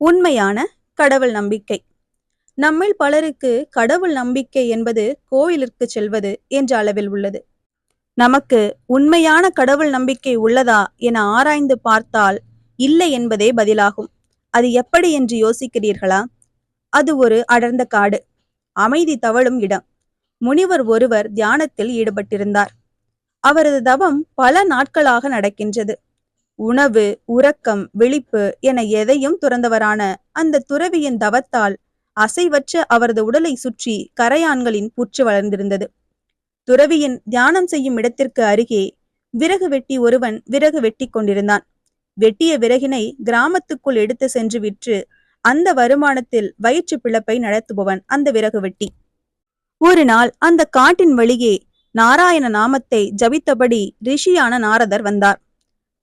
உண்மையான கடவுள் நம்பிக்கை. நம்மில் பலருக்கு கடவுள் நம்பிக்கை என்பது கோயிலிற்கு செல்வது என்ற அளவில் உள்ளது. நமக்கு உண்மையான கடவுள் நம்பிக்கை உள்ளதா என ஆராய்ந்து பார்த்தால் இல்லை என்பதே பதிலாகும். அது எப்படி என்று யோசிக்கிறீர்களா? அது ஒரு அடர்ந்த காடு. அமைதி தவழும் இடம். முனிவர் ஒருவர் தியானத்தில் ஈடுபட்டிருந்தார். அவரது தவம் பல நாட்களாக நடக்கின்றது. உணவு உறக்கம் விழிப்பு என எதையும் துறந்தவரான அந்த துறவியின் தவத்தால் அசைவற்ற அவரது உடலை சுற்றி கரையான்களின் புற்று வளர்ந்திருந்தது. துறவியின் தியானம் செய்யும் இடத்திற்கு அருகே விறகு வெட்டி ஒருவன் விறகு வெட்டி கொண்டிருந்தான். வெட்டிய விறகினை கிராமத்துக்குள் எடுத்து சென்று விற்று அந்த வருமானத்தில் வயிற்று பிழப்பை நடத்துபவன் அந்த விறகு வெட்டி. ஒரு நாள் அந்த காட்டின் வழியே நாராயண நாமத்தை ஜபித்தபடி ரிஷியான நாரதர் வந்தார்.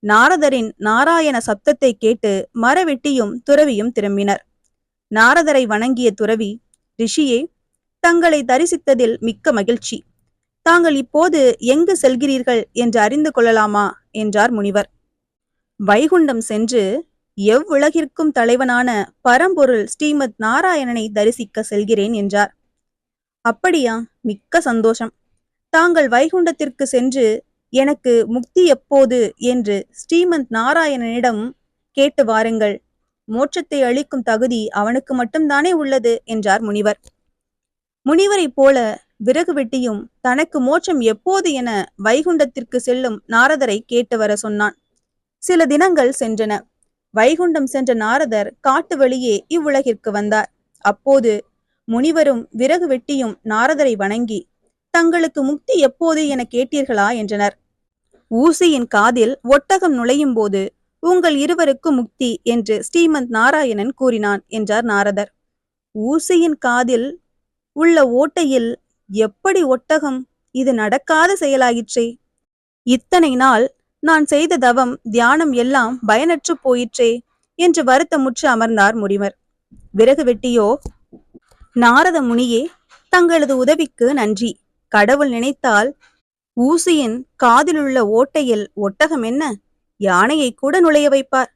நாரதரின் நாராயண சப்தத்தை கேட்டு மரவெட்டியும் துறவியும் திரும்பினர். நாரதரை வணங்கிய துறவி ரிஷியே தங்களை தரிசித்ததில் மிக்க மகிழ்ச்சி. தாங்கள் இப்போது எங்கு செல்கிறீர்கள் என்று அறிந்து கொள்ளலாமா? என்றார் முனிவர். வைகுண்டம் சென்று எவ்வுலகிற்கும் தலைவனான பரம்பொருள் ஸ்ரீமத் நாராயணனை தரிசிக்க செல்கிறேன் என்றார். அப்படியா? மிக்க சந்தோஷம். தாங்கள் வைகுண்டத்திற்கு சென்று எனக்கு முக்தி எப்போது? என்று ஸ்ரீமந்த் நாராயணனிடம் கேட்டு வாருங்கள். மோட்சத்தை அளிக்கும் தகுதி அவனுக்கு மட்டும்தானே உள்ளது? என்றார் முனிவர். முனிவரைப் போல விறகு வெட்டியும் தனக்கு மோட்சம் எப்போது என வைகுண்டத்திற்கு செல்லும் நாரதரை கேட்டு வர சொன்னான். சில தினங்கள் சென்றன. வைகுண்டம் சென்ற நாரதர் காட்டு வழியே இவ்வுலகிற்கு வந்தார். அப்போது முனிவரும் விறகு வெட்டியும் நாரதரை வணங்கி தங்களுக்கு முக்தி எப்போது? என கேட்டீர்களா? என்றனர். ஊசியின் காதில் ஒட்டகம் நுழையும் போது உங்கள் இருவருக்கு முக்தி என்று ஸ்ரீமந்த் நாராயணன் கூறினான் என்றார் நாரதர். ஊசியின் காதில் உள்ள ஓட்டையில் எப்படி ஒட்டகம்? இது நடக்காத செயலாயிற்றே. இத்தனை நாள் நான் செய்த தவம் தியானம் எல்லாம் பயனற்று போயிற்றே என்று வருத்தமுற்று அமர்ந்தார் முனிவர். விறகு வெட்டியோ? நாரத முனியே தங்களது உதவிக்கு நன்றி. கடவுள் நினைத்தால் ஊசியின் காதிலுள்ள ஓட்டையில் ஒட்டகம் என்ன? யானையை கூட நுழைய வைப்பார்.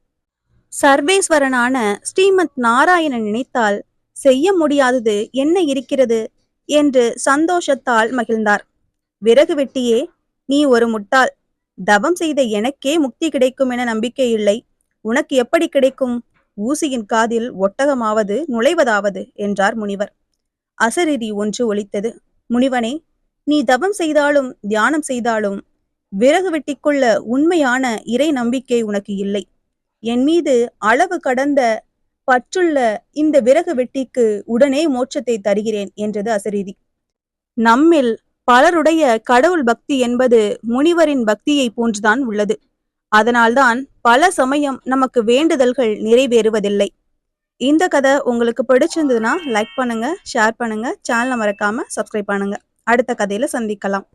சர்வேஸ்வரனான ஸ்ரீமத் நாராயணன் நினைத்தால் செய்ய முடியாதது என்ன இருக்கிறது? என்று சந்தோஷத்தால் மகிழ்ந்தார். விறகு வெட்டியே நீ ஒரு முட்டாள். தவம் செய்த எனக்கே முக்தி கிடைக்கும் என நம்பிக்கை இல்லை. உனக்கு எப்படி கிடைக்கும்? ஊசியின் காதில் ஒட்டகமாவது நுழைவதாவது என்றார் முனிவர். அசரீதி ஒன்று ஒழித்தது முனிவனே நீ தவம் செய்தாலும் தியானம் செய்தாலும் விறகு வெட்டிக்கொள்ள உண்மையான இறை நம்பிக்கை உனக்கு இல்லை. என் மீது அளவு கடந்த பற்றுள்ள இந்த விறகு வெட்டிக்கு உடனே மோட்சத்தை தருகிறேன் என்றது அசரீதி நம்மில் பலருடைய கடவுள் பக்தி என்பது முனிவரின் பக்தியை போன்றுதான் உள்ளது. அதனால்தான் பல சமயம் நமக்கு வேண்டுதல்கள் நிறைவேறுவதில்லை. இந்த கதை உங்களுக்கு பிடிச்சிருந்ததுன்னா லைக் பண்ணுங்க ஷேர் பண்ணுங்க சேனலை மறக்காம சப்ஸ்கிரைப் பண்ணுங்க. அடுத்த கதையில சந்திக்கலாம்.